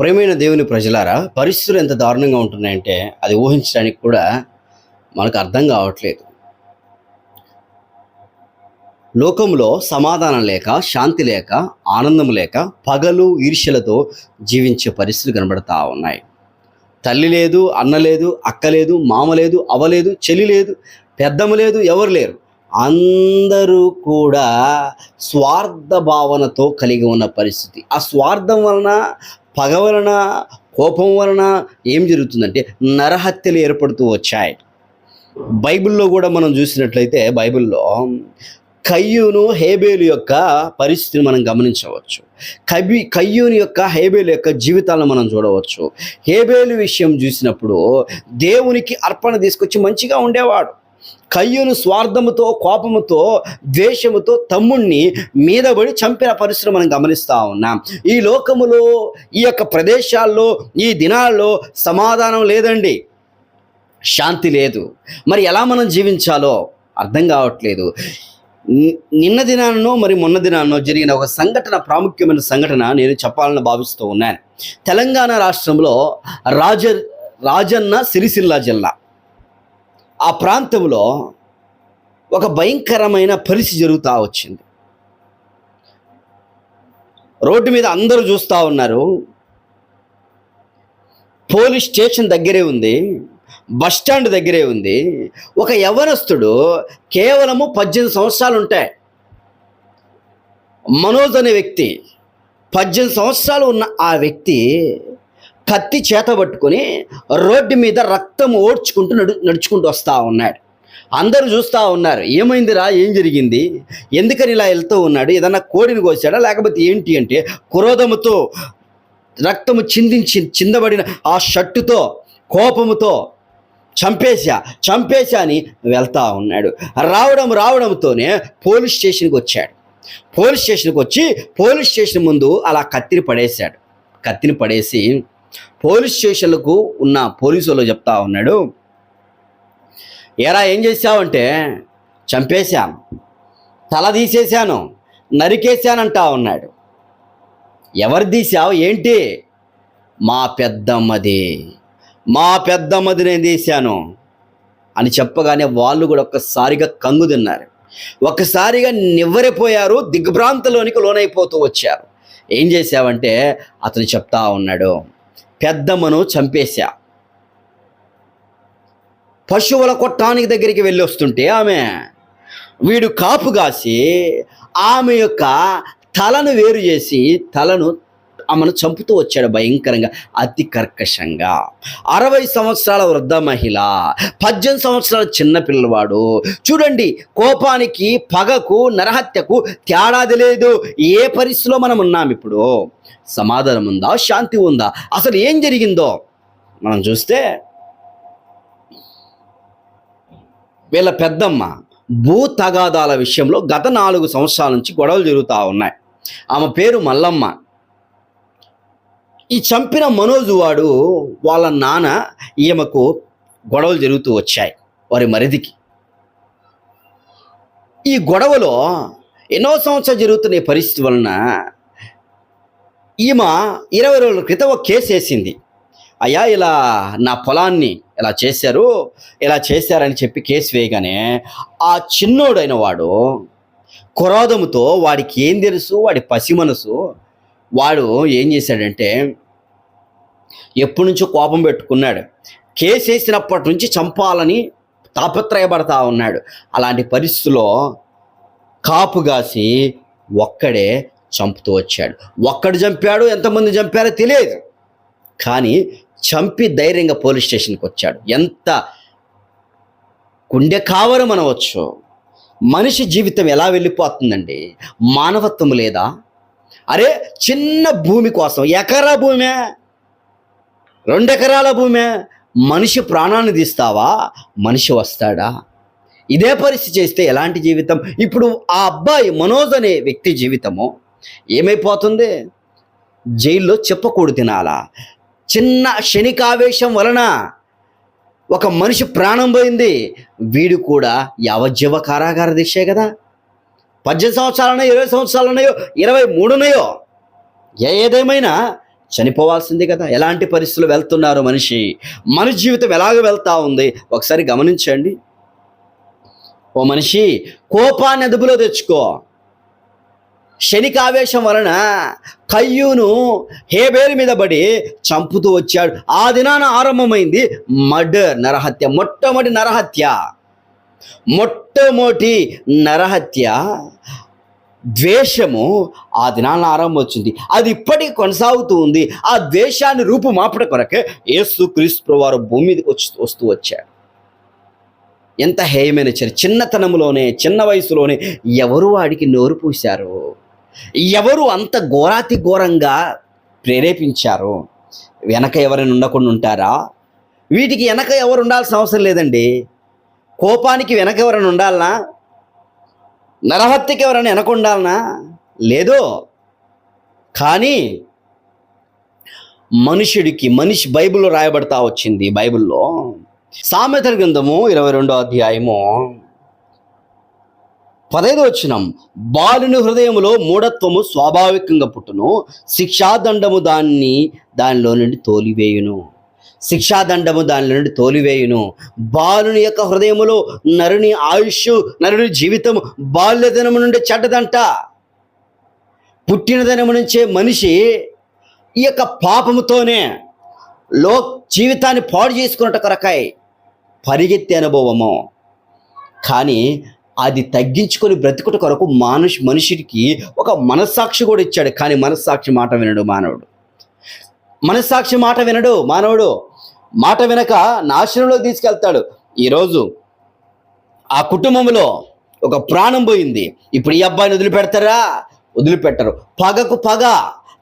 ప్రేమైన దేవుని ప్రజలారా పరిస్థితులు ఎంత దారుణంగా ఉంటున్నాయంటే అది ఊహించడానికి కూడా మనకు అర్థం కావట్లేదు. లోకంలో సమాధానం లేక శాంతి లేక ఆనందం లేక పగలు ఈర్ష్యలతో జీవించే పరిస్థితులు కనబడతా ఉన్నాయి. తల్లి లేదు అన్న లేదు అక్క లేదు మామ లేదు అవలేదు చెల్లి లేదు పెద్దము లేదు ఎవరు లేరు. అందరూ కూడా స్వార్థ భావనతో కలిగి ఉన్న పరిస్థితి. ఆ స్వార్థం వలన పగ వలన కోపం వలన ఏం జరుగుతుందంటే నరహత్యలు ఏర్పడుతూ వచ్చాయి. బైబిల్లో కూడా మనం చూసినట్లయితే బైబిల్లో కయ్యూను హేబేలు యొక్క పరిస్థితిని మనం గమనించవచ్చు. కబి కయ్యూని యొక్క హేబేలు యొక్క జీవితాలను మనం చూడవచ్చు. హేబేలు విషయం చూసినప్పుడు దేవునికి అర్పణ తీసుకొచ్చి మంచిగా ఉండేవాడు. కయ్యూను స్వార్థముతో కోపముతో ద్వేషముతో తమ్ముణ్ణి మీదబడి చంపిన పరిస్థితులు మనం గమనిస్తూ ఉన్నాం. ఈ లోకములో ఈ యొక్క ప్రదేశాల్లో ఈ దినాల్లో సమాధానం లేదండి. శాంతి లేదు. మరి ఎలా మనం జీవించాలో అర్థం కావట్లేదు. నిన్న దినాన్నో మరి మొన్న దినాన్నో జరిగిన ఒక సంఘటన ప్రాముఖ్యమైన సంఘటన నేను చెప్పాలని భావిస్తూ ఉన్నాను. తెలంగాణ రాష్ట్రంలో రాజ రాజన్న సిరిసిల్ల జిల్లా. ఆ ప్రాంతంలో ఒక భయంకరమైన పరిస్థితి జరుగుతూ వచ్చింది. రోడ్డు మీద అందరూ చూస్తూ ఉన్నారు. పోలీస్ స్టేషన్ దగ్గరే ఉంది. బస్ స్టాండ్ దగ్గరే ఉంది. ఒక యవనస్తుడు కేవలము పద్దెనిమిది సంవత్సరాలు ఉంటాయి. మనోజ్ అనే వ్యక్తి పద్దెనిమిది సంవత్సరాలు ఉన్న ఆ వ్యక్తి కత్తి చేత పట్టుకొని రోడ్డు మీద రక్తం ఓడ్చుకుంటూ నడు నడుచుకుంటూ వస్తూ ఉన్నాడు. అందరూ చూస్తూ ఉన్నారు ఏమైందిరా ఏం జరిగింది? ఎందుకని ఇలా వెళ్తూ ఉన్నాడు? ఏదన్నా కోడిని కోసాడా? లేకపోతే ఏంటి అంటే క్రోధముతో రక్తము చిందించి చిందబడిన ఆ షర్టుతో కోపముతో చంపేశా చంపేశా అని వెళ్తా ఉన్నాడు. రావడం రావడంతోనే పోలీస్ స్టేషన్కి వచ్చాడు. పోలీస్ స్టేషన్కి వచ్చి పోలీస్ స్టేషన్ ముందు అలా కత్తిని పడేశాడు. కత్తిని పడేసి పోలీస్ స్టేషన్లకు ఉన్న పోలీసులు చెప్తా ఉన్నాడు. ఎరా ఏం చేసావంటే చంపేశాను. తల తీసేశాను. నరికేశానంటా ఉన్నాడు. ఎవరు తీసావు ఏంటి? మా పెద్దమ్మది. మా పెద్దమ్మది నేను తీశాను. అని చెప్పగానే వాళ్ళు కూడా ఒక్కసారిగా కంగు తిన్నారు. ఒక్కసారిగా నివ్వరిపోయారు దిగ్భ్రాంతిలోనికి లోనైపోతూ వచ్చారు. ఏం చేశావంటే? అతను చెప్తా ఉన్నాడు. పెద్దమ్మను చంపేశా. పశువుల కొట్టానికి దగ్గరికి వెళ్ళి వస్తుంటే ఆమె వీడు కాపు కాసి ఆమె యొక్క తలను వేరు చేసి తలను ఆమెను చంపుతూ వచ్చాడు భయంకరంగా అతి కర్కశంగా. అరవై సంవత్సరాల వృద్ధ మహిళ పద్దెనిమిది సంవత్సరాల చిన్న పిల్లవాడు. చూడండి కోపానికి పగకు నరహత్యకు తేడాది లేదు. ఏ పరిస్థితిలో మనం ఉన్నాం ఇప్పుడు? సమాధానం ఉందా? శాంతి ఉందా? అసలు ఏం జరిగిందో? మనం చూస్తే వీళ్ళ పెద్దమ్మ భూ తగాదాల విషయంలో గత నాలుగు సంవత్సరాల నుంచి గొడవలు జరుగుతూ ఉన్నాయి. ఆమె పేరు మల్లమ్మ. ఈ చంపిన మనోజు వాడు వాళ్ళ నాన్న ఈమెకు గొడవలు జరుగుతూ వచ్చాయి వారి మరిదికి. ఈ గొడవలో ఎన్నో సంవత్సరాలు జరుగుతున్న ఈ పరిస్థితి వలన ఈమె ఇరవై రోజుల క్రితం ఒక కేసు వేసింది. అయ్యా ఇలా నా పొలాన్ని ఇలా చేశారు ఇలా చేశారని చెప్పి కేసు వేయగానే ఆ చిన్నోడైన వాడు క్రోధముతో వాడికి ఏం తెలుసు? వాడి పసి మనసు వాడు ఏం చేశాడంటే ఎప్పటి నుంచో కోపం పెట్టుకున్నాడు. కేసు వేసినప్పటి నుంచి చంపాలని తాపత్రయపడతా ఉన్నాడు. అలాంటి పరిస్థితుల్లో కాపు కాసి ఒక్కడే చంపుతూ వచ్చాడు. ఒక్కడు చంపాడు ఎంతమంది చంపారో తెలియదు. కానీ చంపి ధైర్యంగా పోలీస్ స్టేషన్కి వచ్చాడు. ఎంత గుండె కావరం అనవచ్చు. మనిషి జీవితం ఎలా వెళ్ళిపోతుందండి? మానవత్వం లేదా? అరే చిన్న భూమి కోసం ఎకరా భూమే? రెండెకరాల భూమే? మనిషి ప్రాణాన్ని తీస్తావా? మనిషి వస్తాడా? ఇదే పరిస్థితి చేస్తే ఎలాంటి జీవితం? ఇప్పుడు ఆ అబ్బాయి మనోజ్ అనే వ్యక్తి జీవితము ఏమైపోతుంది? జైల్లో చెప్పకూడదు తినాలా? చిన్న క్షణికావేశం వలన ఒక మనిషి ప్రాణం పోయింది వీడు కూడా యావజ్జీవ కారాగార దిశే కదా? పద్దెనిమిది సంవత్సరాలున్నాయో ఇరవై సంవత్సరాలు ఉన్నాయో ఇరవై మూడున్నాయో ఏ ఏదేమైనా చనిపోవాల్సిందే కదా. ఎలాంటి పరిస్థితులు వెళ్తున్నారు మనిషి? మన జీవితం ఎలాగ వెళ్తా ఉంది? ఒకసారి గమనించండి. ఓ మనిషి కోపాన్ని అదుపులో తెచ్చుకో. శనికావేశం వలన కయ్యూను హేబేలు మీద పడి చంపుతూ వచ్చాడు. ఆ దినాన ఆరంభమైంది మర్డర్ నరహత్య మొట్టమొదటి నరహత్య. మొట్టమొదటి నరహత్య ద్వేషము ఆ దినాన ఆరంభం వచ్చింది. అది ఇప్పటికి కొనసాగుతూ ఉంది. ఆ ద్వేషాన్ని రూపు మాపడ కొరకే యేసు క్రీస్తు వారు భూమి మీదకి వచ్చి వస్తూ వచ్చాడు ఎంత హేయమైన చర్య చిన్నతనంలోనే చిన్న వయసులోనే ఎవరు వాడికి నోరు పూశారు? ఎవరు అంత ఘోరాతి ఘోరంగా ప్రేరేపించారు? వెనక ఎవరైనా ఉండకుండా ఉంటారా? వీటికి వెనక ఎవరు ఉండాల్సిన అవసరం లేదండి. కోపానికి వెనక ఎవరైనా ఉండాలనా? నరహత్యకి ఎవరైనా వెనక ఉండాలనా లేదు. కానీ మనుషుడికి మనిషి బైబిల్లో రాయబడతా వచ్చింది బైబిల్లో. సామెతల గ్రంథము ఇరవై రెండో అధ్యాయము పదైదు వచ్చినం బాలుని హృదయములో మూఢత్వము స్వాభావికంగా పుట్టును. శిక్షాదండము దాన్ని దానిలో నుండి తోలివేయును. శిక్షాదండము దాని నుండి తోలివేయును. బాలుని యొక్క హృదయములో నరుని ఆయుష్ నరుని జీవితం బాల్యదినము నుండి చెడ్డదంట. పుట్టిన దినము నుంచే మనిషి ఈ యొక్క పాపముతోనే లో జీవితాన్ని పాడు చేసుకున్నట్టు కొరకాయ పరిగెత్తే అనుభవము. కానీ అది తగ్గించుకొని బ్రతుకుట కొరకు మానుష్ మనుషుడికి ఒక మనస్సాక్షి కూడా ఇచ్చాడు. కానీ మనస్సాక్షి మాట వినడు మానవుడు. మనస్సాక్షి మాట వినడు మానవుడు. మాట వినక నాశనంలో తీసుకెళ్తాడు. ఈరోజు ఆ కుటుంబంలో ఒక ప్రాణం పోయింది. ఇప్పుడు ఈ అబ్బాయిని వదిలిపెడతారా? వదిలిపెట్టరు. పగకు పగ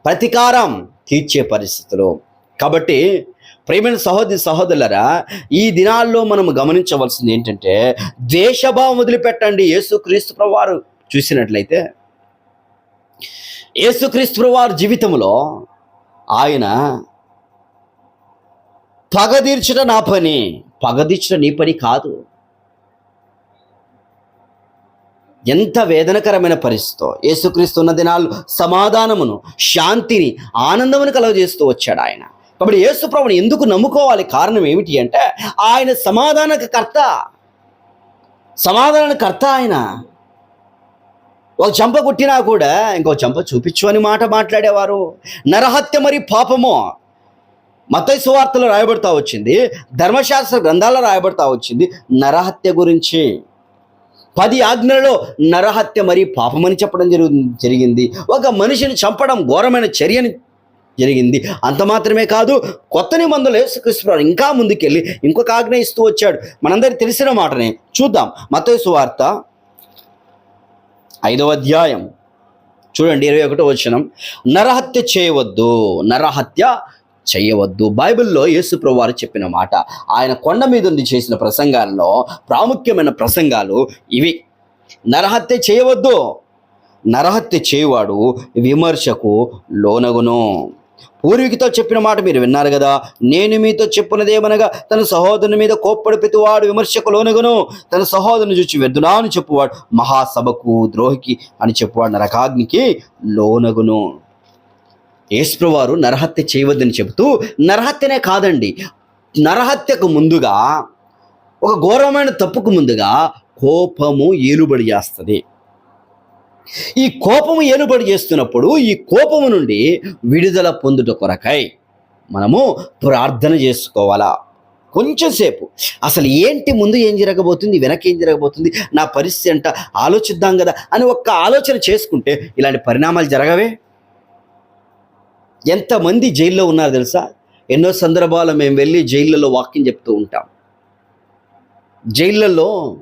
ప్రతీకారం తీర్చే పరిస్థితులు. కాబట్టి ప్రేమైన సహోదరి సహోదరులరా ఈ దినాల్లో మనం గమనించవలసింది ఏంటంటే ద్వేషభావం వదిలిపెట్టండి యేసుక్రీస్తు ప్రభువారు చూసినట్లయితే యేసుక్రీస్తు ప్రభువారు జీవితంలో ఆయన పగ నా పని. పగ నీ పని కాదు. ఎంత వేదనకరమైన పరిస్థితో యేసుక్రీస్తు ఉన్న దినాలు సమాధానమును శాంతిని ఆనందమును కలుగజేస్తూ వచ్చాడు ఆయన. కాబట్టి యేసు ప్రభుని ఎందుకు నమ్ముకోవాలి? కారణం ఏమిటి అంటే ఆయన సమాధానకర్త కర్త. సమాధాన కర్త ఆయన. ఒక చంప కొట్టినా కూడా ఇంకో చంప చూపించు అని మాట మాట్లాడేవారు. నరహత్య మరి పాపము? మతయ సువార్తలో రాయబడతా వచ్చింది. ధర్మశాస్త్ర గ్రంథాల్లో రాయబడతా వచ్చింది నరహత్య గురించి. పది ఆజ్ఞలలో నరహత్య మరి పాపమని చెప్పడం జరుగు జరిగింది. ఒక మనిషిని చంపడం ఘోరమైన చర్యని జరిగింది. అంత మాత్రమే కాదు కొత్త నిబంధనలు కృష్ణ ఇంకా ముందుకెళ్ళి ఇంకొక ఆజ్ఞ ఇస్తూ వచ్చాడు. మనందరికి తెలిసిన మాటనే. చూద్దాం. మతయ సువార్త ఐదవ అధ్యాయం చూడండి ఇరవై ఒకటో వచనం. నరహత్య చేయవద్దు నరహత్య చేయవద్దు. బైబిల్లో యేసుప్రభు వారు చెప్పిన మాట. ఆయన కొండ మీద ఉండి చేసిన ప్రసంగాల్లో ప్రాముఖ్యమైన ప్రసంగాలు ఇవి. నరహత్య చేయవద్దు నరహత్య చేయువాడు విమర్శకు లోనగును. పూర్వీకుతో చెప్పిన మాట మీరు విన్నారు కదా? నేను మీతో చెప్పినదేమనగా తన సహోదరుని మీద కోప్పడి ప్రతివాడు విమర్శకు లోనగును. తన సహోదరుని చూచి వెద్దునా అని చెప్పువాడు మహాసభకు ద్రోహికి అని చెప్పువాడు నరకాగ్నికి లోనగును. యేసుప్రవారు నరహత్య చేయవద్దని చెబుతూ నరహత్యనే కాదండి నరహత్యకు ముందుగా ఒక ఘోరమైన తప్పుకు ముందుగా కోపము ఏలుబడి చేస్తుంది ఈ కోపము ఏలుబడి చేస్తున్నప్పుడు ఈ కోపము నుండి విడుదల పొందుట కొరకై మనము ప్రార్థన చేసుకోవాలా? కొంచెం సేపు. అసలు ఏంటి ముందు ఏం జరగబోతుంది వెనక ఏం జరగబోతుంది? నా పరిస్థితి అంట ఆలోచిద్దాం కదా అని ఒక్క ఆలోచన చేసుకుంటే ఇలాంటి పరిణామాలు జరగవే? ఎంతమంది జైల్లో ఉన్నారు తెలుసా? ఎన్నో సందర్భాలు మేము వెళ్ళి జైళ్ళలో వాక్యం చెప్తూ ఉంటాం. జైళ్ళల్లో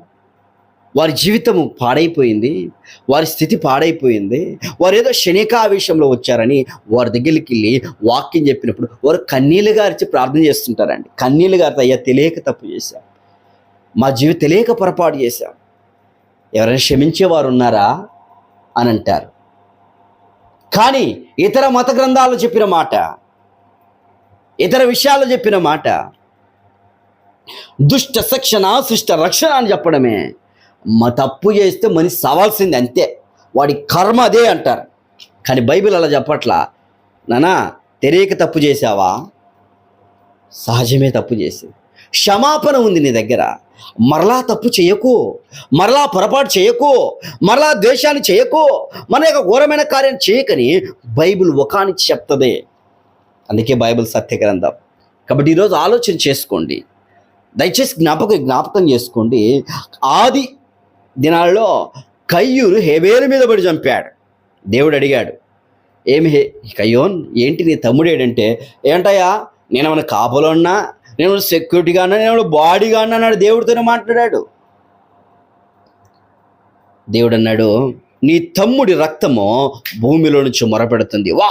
వారి జీవితము పాడైపోయింది వారి స్థితి పాడైపోయింది వారు ఏదో క్షణికావేశంలో వచ్చారని వారి దగ్గరికి వెళ్ళి వాక్యం చెప్పినప్పుడు వారు కన్నీళ్ళు గారిచి ప్రార్థన చేస్తుంటారండి. కన్నీళ్ళు గారితో అయ్యా తెలియక తప్పు చేశాం. మా జీవితం తెలియక పొరపాటు చేశాం. ఎవరైనా క్షమించేవారు ఉన్నారా? అని అంటారు. కానీ ఇతర మత గ్రంథాలు చెప్పిన మాట ఇతర విషయాలు చెప్పిన మాట దుష్ట శిక్షణ సుష్ట రక్షణ అని చెప్పడమే. మా తప్పు చేస్తే మనిషి సవాల్సింది అంతే. వాడి కర్మ అదే అంటారు. కానీ బైబిల్ అలా చెప్పట్లా నానా తెలియక తప్పు చేసావా సహజమే తప్పు చేసి క్షమాపణ ఉంది నీ దగ్గర. మరలా తప్పు చేయకు. మరలా పొరపాటు చేయకు. మరలా ద్వేషాన్ని చేయకు. మన యొక్క ఘోరమైన కార్యం చేయకని బైబిల్ ఒకానికి చెప్తుంది. అందుకే బైబిల్ సత్య గ్రంథం కాబట్టి ఈరోజు ఆలోచన చేసుకోండి. దయచేసి జ్ఞాపకం జ్ఞాపకం చేసుకోండి. ఆది దినాల్లో కయ్యూరు హెబేలు మీద పడి చంపాడు. దేవుడు అడిగాడు ఏమి హే కయ్యోన్ ఏంటి నీ తమ్ముడేడంటే ఏంటయ్యా నేను కాపలో ఉన్నా నేను సెక్యూరిటీగా ఉన్నా నేను బాడీగా ఉన్నా అన్నాడు దేవుడితోనే మాట్లాడాడు. దేవుడు అన్నాడు నీ తమ్ముడి రక్తము భూమిలో నుంచి మొరపెడుతుంది. వా!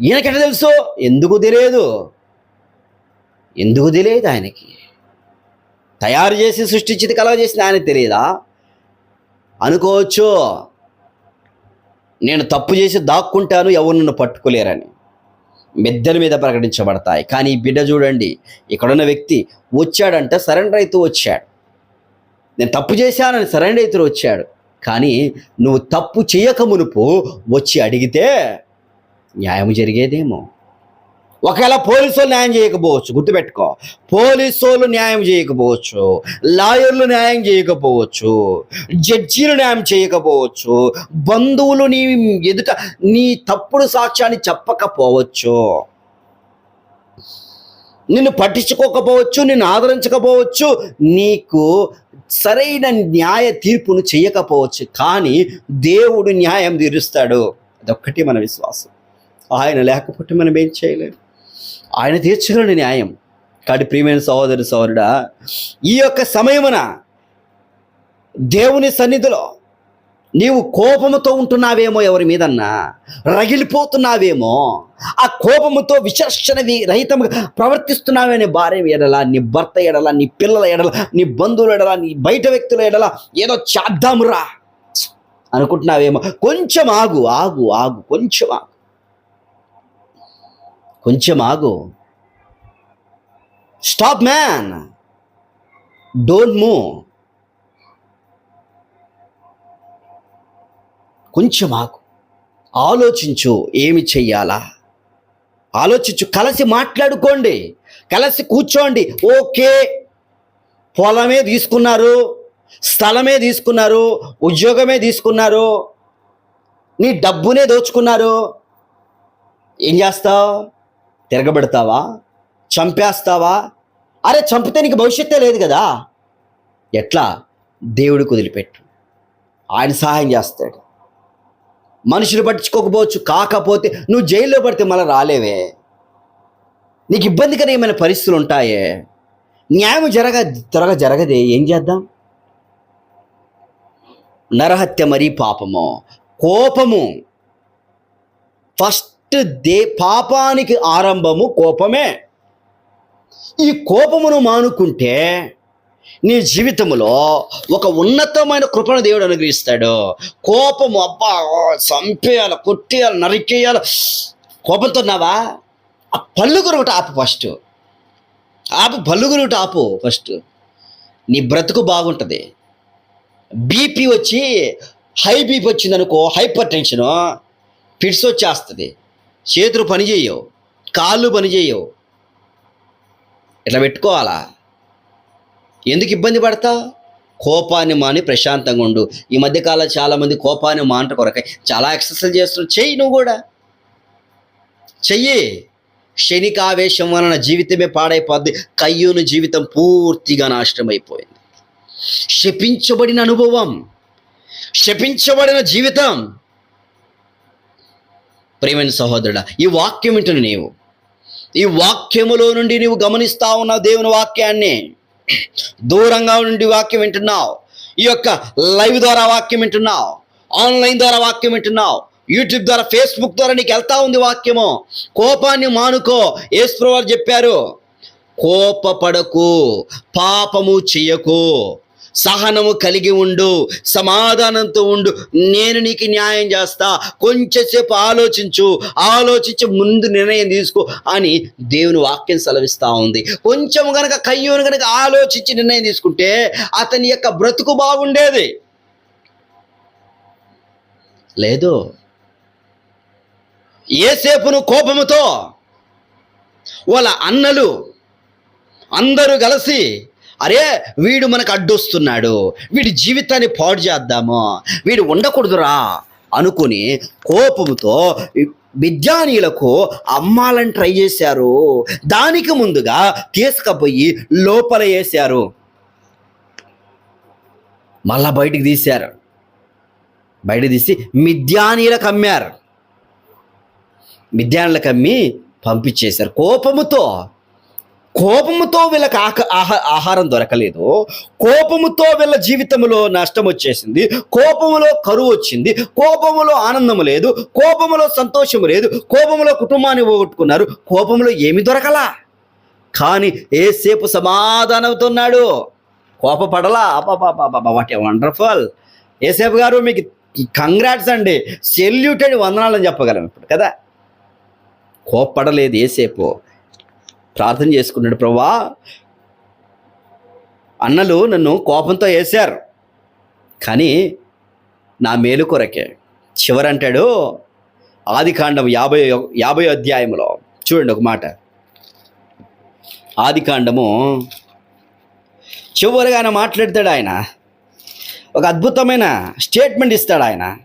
ఈయనకెట తెలుసు? ఎందుకు తెలియదు? ఎందుకు తెలియదు ఆయనకి? తయారు చేసి సృష్టించింది కలవ చేసింది ఆయనకు తెలియదా? అనుకోవచ్చు. నేను తప్పు చేసి దాక్కుంటాను ఎవరు నన్ను పట్టుకోలేరని. మెద్దల మీద ప్రకటించబడతాయి. కానీ ఈ బిడ్డ చూడండి ఇక్కడున్న వ్యక్తి వచ్చాడంటే సరెండర్ అవుతూ వచ్చాడు. నేను తప్పు చేశానని సరెండర్ అవుతూ వచ్చాడు. కానీ నువ్వు తప్పు చేయక మునుపు వచ్చి అడిగితే న్యాయం జరిగేదేమో. ఒకవేళ పోలీసు న్యాయం చేయకపోవచ్చు గుర్తుపెట్టుకో. పోలీసు న్యాయం చేయకపోవచ్చు లాయర్లు న్యాయం చేయకపోవచ్చు జడ్జీలు న్యాయం చేయకపోవచ్చు బంధువులు నీ ఎదుట నీ తప్పుడు సాక్ష్యాన్ని చెప్పకపోవచ్చు. నిన్ను పట్టించుకోకపోవచ్చు నిన్ను ఆదరించకపోవచ్చు నీకు సరైన న్యాయ తీర్పును చేయకపోవచ్చు కానీ దేవుడు న్యాయం తీరుస్తాడు. అదొక్కటి మన విశ్వాసం. ఆయన లేకపోతే మనం ఏం చేయలేము ఆయన తీర్చగలడు న్యాయం. కాడి ప్రియమైన సహోదరి సహోదరుడా ఈ యొక్క సమయమున దేవుని సన్నిధిలో నీవు కోపముతో ఉంటున్నావేమో ఎవరి మీదన్నా? రగిలిపోతున్నావేమో? ఆ కోపముతో విచర్షణ రహితంగా ప్రవర్తిస్తున్నావేనే ప్రవర్తిస్తున్నావే నీ భార్య ఎడల నీ భర్త ఎడల నీ పిల్లల ఎడల నీ బంధువుల ఎడల నీ బయట వ్యక్తుల ఎడల ఏదో చేద్దామురా అనుకుంటున్నావేమో. కొంచెం ఆగు ఆగు ఆగు కొంచెం ఆగు. కొంచెం ఆగు స్టాప్ మ్యాన్ డోంట్ మూవ్ కొంచెం ఆగు ఆలోచించు ఏమి చెయ్యాలా? ఆలోచించు కలిసి మాట్లాడుకోండి. కలిసి కూర్చోండి. ఓకే. పొలమే తీసుకున్నారు. స్థలమే తీసుకున్నారు. ఉద్యోగమే తీసుకున్నారు. నీ డబ్బునే దోచుకున్నారు. ఏం చేస్తావు? తిరగబెడతావా? చంపేస్తావా? అరే చంపితే నీకు భవిష్యత్తే లేదు కదా. ఎట్లా? దేవుడికి వదిలిపెట్టు. ఆయన సహాయం చేస్తాడు. మనుషులు పట్టించుకోకపోవచ్చు కాకపోతే నువ్వు జైల్లో పడితే మళ్ళీ రాలేవే. నీకు ఇబ్బందికరమైన పరిస్థితులు ఉంటాయే? న్యాయం జరగ త్వరగా జరగదే. ఏం చేద్దాం? నరహత్య మరీ పాపము. కోపము. ఫస్ట్ దే పాపానికి ఆరంభము కోపమే. ఈ కోపమును మానుకుంటే నీ జీవితంలో ఒక ఉన్నతమైన కృపను దేవుడు అనుగ్రహిస్తాడు. కోపము అబ్బా చంపేయాలి కొట్టేయాలి నరికేయాలి. కోపంతో ఉన్నావా? ఆ పళ్ళు ఒకటి ఆపు ఫస్ట్ ఆపు పళ్ళు ఒకటి ఆపు ఫస్ట్ నీ బ్రతుకు బాగుంటుంది. బీపీ వచ్చి హై బీపీ వచ్చిందనుకో హైపర్ టెన్షను ఫిట్స్ వచ్చేస్తుంది. చేతులు పనిచేయవు కాళ్ళు పనిచేయవు ఇట్లా పెట్టుకోవాలా? ఎందుకు ఇబ్బంది పడతావు? కోపాన్ని మాని ప్రశాంతంగా ఉండు. ఈ మధ్యకాలం చాలామంది కోపాన్ని మాంట కొరకై చాలా ఎక్సర్సైజ్ చేస్తున్నారు. చెయ్యి నువ్వు కూడా. చెయ్యి. క్షణికావేశం వలన జీవితమే పాడైపోద్ది. కయ్యూను జీవితం పూర్తిగా నాశనం అయిపోయింది శపించబడిన అనుభవం. శపించబడిన జీవితం. ప్రేమైన సహోదరుడా ఈ వాక్యం వింటున్న నీవు. ఈ వాక్యములో నుండి నీవు గమనిస్తా ఉన్నావు దేవుని వాక్యాన్ని దూరంగా నుండి వాక్యం వింటున్నావు. ఈ యొక్క లైవ్ ద్వారా వాక్యం వింటున్నావు. ఆన్లైన్ ద్వారా వాక్యం వింటున్నావు. యూట్యూబ్ ద్వారా ఫేస్బుక్ ద్వారా నీకు వెళ్తా ఉంది వాక్యము. కోపాన్ని మానుకో ఏసు చెప్పారు. కోపపడకు పాపము చెయ్యకు సహనము కలిగి ఉండు సమాధానంతో ఉండు. నేను నీకు న్యాయం చేస్తా. కొంచెంసేపు ఆలోచించు. ఆలోచించి ముందు నిర్ణయం తీసుకో అని దేవుని వాక్యం సెలవిస్తూ ఉంది. కొంచెం గనక కయ్యూను గనక ఆలోచించి నిర్ణయం తీసుకుంటే అతని యొక్క బ్రతుకు బాగుండేది. లేదు. ఏసేపును కోపముతో వాళ్ళ అన్నలు అందరూ కలిసి అరే వీడు మనకు అడ్డొస్తున్నాడు. వీడి జీవితాన్ని పాడు చేద్దాము. వీడు ఉండకూడదురా అనుకుని కోపంతో విద్యానీయులకు అమ్మాలని ట్రై చేశారు. దానికి ముందుగా తీసుకుపోయి లోపల వేశారు. మళ్ళా బయటికి తీశారు. బయట తీసి మిద్యానీలకు అమ్మారు. మిద్యానులకు అమ్మి పంపించేశారు. కోపముతో కోపముతో వీళ్ళకి ఆక ఆహా ఆహారం దొరకలేదు. కోపముతో వీళ్ళ జీవితంలో నష్టం వచ్చేసింది. కోపములో కరువు వచ్చింది. కోపములో ఆనందం లేదు. కోపములో సంతోషం లేదు. కోపములో కుటుంబాన్ని పోగొట్టుకున్నారు. కోపములో ఏమి దొరకలా. కానీ ఏసేపు సమాధానంతున్నాడు కోపపడలా. వాట్ ఏ వండర్ఫుల్ ఏసేపు గారు మీకు కంగ్రాట్స్ అండి. సెల్యూటెడ్ వందనాలని చెప్పగలం ఇప్పుడు కదా? కోపడలేదు ఏసేపు. ప్రార్థన చేసుకున్నాడు. ప్రభా అన్నలు నన్ను కోపంతో వేశారు కానీ నా మేలు కొరకే. చివరంటాడు ఆది కాండం యాభై యాభై అధ్యాయంలో చూడండి ఒక మాట. ఆది కాండము చివరిగా ఆయన మాట్లాడతాడు ఆయన. ఒక అద్భుతమైన స్టేట్మెంట్ ఇస్తాడు ఆయన.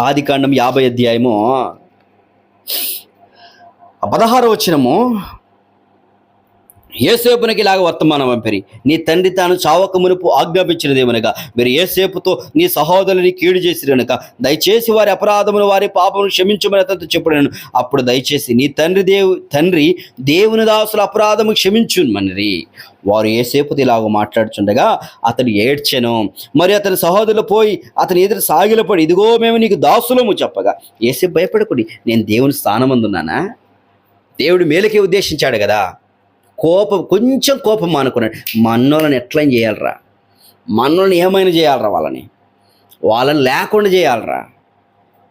ఆది కాండం యాభై అధ్యాయము పదహారు వచ్చినము ఏసేపునికి ఇలాగ వర్తమానం పంపిరి. నీ తండ్రి తాను చావక మునుపు ఆజ్ఞాపించినదేమనగా మీరు ఏసేపుతో నీ సహోదరుని కీడు చేసిరనక దయచేసి వారి అపరాధమును వారి పాపమును క్షమించమని అతనితో చెప్పడాను అప్పుడు దయచేసి నీ తండ్రి దేవు తండ్రి దేవుని దాసుల అపరాధము క్షమించుమనిరి. వారు ఏసేపుతో ఇలాగ మాట్లాడుచుండగా అతను ఏడ్చెను. మరి అతని సహోదరులు పోయి అతని ఎదురు సాగిలపడి ఇదిగో మేము నీకు దాసులము చెప్పగా ఏసేపు భయపడకుడి నేను దేవుని స్థానమందున్నానా? దేవుడు మేలుకే ఉద్దేశించాడు కదా. కోపం కొంచెం కోపం అనుకున్నాడు మన్నోళ్ళని ఎట్లా చేయాలరా? మన్నోళ్ళని ఏమైనా చేయాలరా వాళ్ళని? వాళ్ళని లేకుండా చేయాలరా?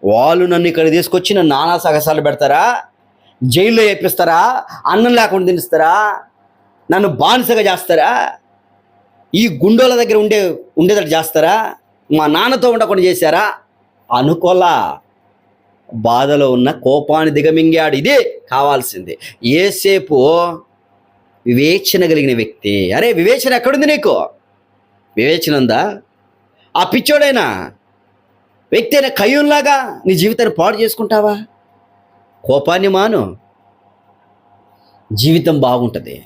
వాళ్ళు నన్ను ఇక్కడ తీసుకొచ్చి నన్ను నానా సగసాలు పెడతారా? జైల్లో వేపిస్తారా అన్నం లేకుండా తినిస్తారా? నన్ను బానిసగా చేస్తారా? ఈ గుండోల దగ్గర ఉండే ఉండేటట్టు చేస్తారా? మా నాన్నతో ఉండకుండా చేశారా? అనుకోలా. బాధలో ఉన్న కోపాన్ని దిగమింగాడు. ఇదే కావాల్సింది. ఏసేపు వివేచన కలిగిన వ్యక్తి. అరే వివేచన ఎక్కడుంది నీకు? వివేచన ఉందా? ఆ పిచ్చోడైనా? వ్యక్తి అయినా కయ్యంలాగా నీ జీవితాన్ని పాడు చేసుకుంటావా? కోపాన్ని మాను. జీవితం బాగుంటుంది.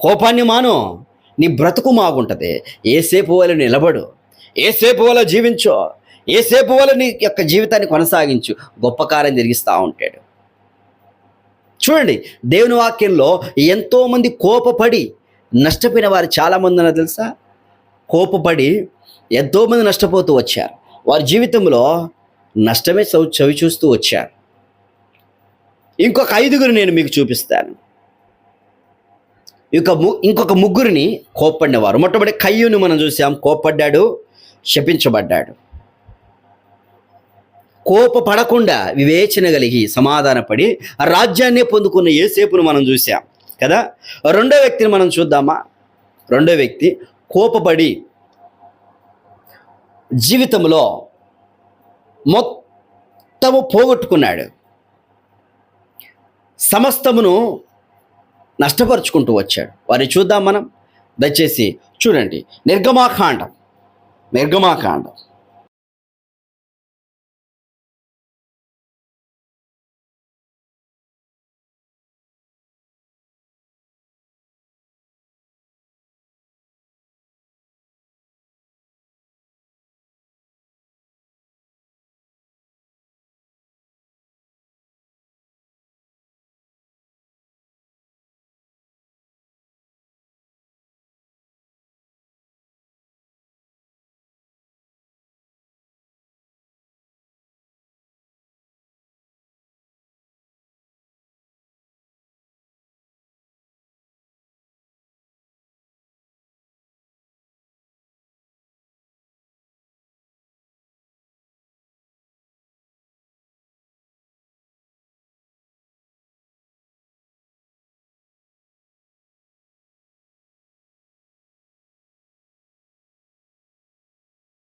కోపాన్ని మాను. నీ బ్రతుకు బాగుంటుంది ఏసేపు వాళ్ళు నిలబడు. ఏసేపు వల్ల జీవించు. ఏసేపు వల్ల నీ యొక్క జీవితాన్ని కొనసాగించు. గొప్ప కార్యం జరిగిస్తూ ఉంటాడు. చూడండి దేవుని వాక్యంలో ఎంతోమంది కోపపడి నష్టపోయిన వారు చాలామంది ఉన్నారు తెలుసా? కోపపడి ఎంతోమంది నష్టపోతూ వచ్చారు. వారి జీవితంలో నష్టమే చవి చవి చూస్తూ వచ్చారు. ఇంకొక ఐదుగురు నేను మీకు చూపిస్తాను. ఇక ము- ఇంకొక ముగ్గురిని కోప్పడినవారు. మొట్టమొదటి కయ్యూని మనం చూసాం. కోప్పడ్డాడు శపించబడ్డాడు. కోపపడకుండా వివేచన కలిగి సమాధానపడి ఆ రాజ్యాన్నే పొందుకున్న ఏసేపును మనం చూసాం కదా? రెండో వ్యక్తిని మనం చూద్దామా? రెండో వ్యక్తి కోపపడి జీవితంలో మొత్తము పోగొట్టుకున్నాడు. సమస్తమును నష్టపరుచుకుంటూ వచ్చాడు. వారిని చూద్దాం మనం. దయచేసి చూడండి. నిర్గమాకాండం. నిర్గమాకాండం.